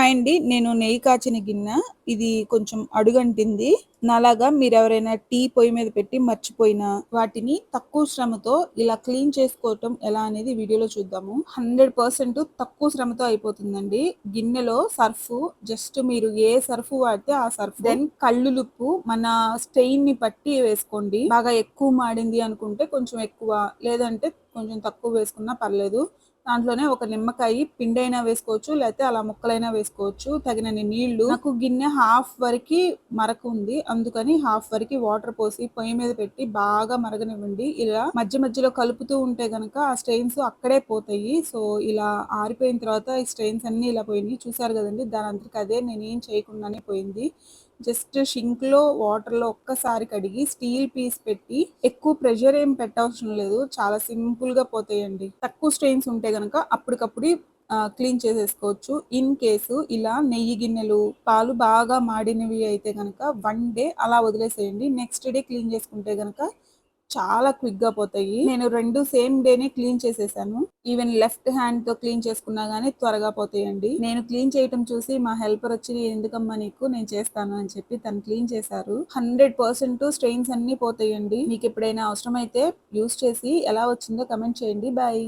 Hi అండి నేను నెయ్యి కాచిన గిన్నె ఇది కొంచెం అడుగంటింది. నాలాగా మీరు ఎవరైనా టీ పొయ్యి మీద పెట్టి మర్చిపోయినా వాటిని తక్కువ శ్రమతో ఇలా క్లీన్ చేసుకోవటం ఎలా అనేది వీడియోలో చూద్దాము. హండ్రెడ్ పర్సెంట్ తక్కువ శ్రమతో అయిపోతుందండి. గిన్నెలో సర్ఫ్ జస్ట్ మీరు ఏ సర్ఫ్ వాడితే ఆ సర్ఫ్. దెన్ కళ్ళులుప్పు మన స్టెయిన్ని పట్టి వేసుకోండి. బాగా ఎక్కువ మాడింది అనుకుంటే కొంచెం ఎక్కువ లేదంటే కొంచెం తక్కువ వేసుకున్నా పర్లేదు. దాంట్లోనే ఒక నిమ్మకాయ పిండైనా వేసుకోవచ్చు లేకపోతే అలా ముక్కలైనా వేసుకోవచ్చు. తగినన్ని నీళ్ళు. నాకు గిన్నె హాఫ్ వరకు మరక ఉంది. అందుకని హాఫ్ వరకు వాటర్ పోసి పొయ్యి మీద పెట్టి బాగా మరగనివ్వండి. ఇలా మధ్య మధ్యలో కలుపుతూ ఉంటే గనక ఆ స్టెయిన్స్ అక్కడే పోతాయి. సో ఇలా ఆరిపోయిన తర్వాత ఈ స్టెయిన్స్ అన్ని ఇలా పోయినాయి. చూసారు కదండి దాని అంతటికి అదే నేను ఏం చేయకుండానే పోయింది. జస్ట్ షింక్లో వాటర్లో ఒక్కసారి కడిగి స్టీల్ పీస్ పెట్టి ఎక్కువ ప్రెషర్ ఏం పెట్టవసరం లేదు. చాలా సింపుల్గా పోతాయండి. తక్కువ స్ట్రెయిన్స్ ఉంటే గనక అప్పటికప్పుడు క్లీన్ చేసేసుకోవచ్చు. ఇన్ కేసు ఇలా నెయ్యి గిన్నెలు పాలు బాగా మాడినవి అయితే గనక వన్ డే అలా వదిలేసేయండి. నెక్స్ట్ డే క్లీన్ చేసుకుంటే గనక చాలా క్విక్గా పోతాయి. నేను రెండు సేమ్ డేనే క్లీన్ చేసేసాను. ఈవెన్ లెఫ్ట్ హ్యాండ్తో క్లీన్ చేసుకున్నా గానీ త్వరగా పోతాయండి. నేను క్లీన్ చేయటం చూసి మా హెల్పర్ వచ్చి ఎందుకమ్మా నీకు? నేను చేస్తాను అని చెప్పి తను క్లీన్ చేశారు. హండ్రెడ్ పర్సెంట్ స్ట్రెయిన్స్ అన్ని పోతాయండి. మీకు ఎప్పుడైనా అవసరం అయితే యూస్ చేసి ఎలా వచ్చిందో కమెంట్ చేయండి. బాయ్.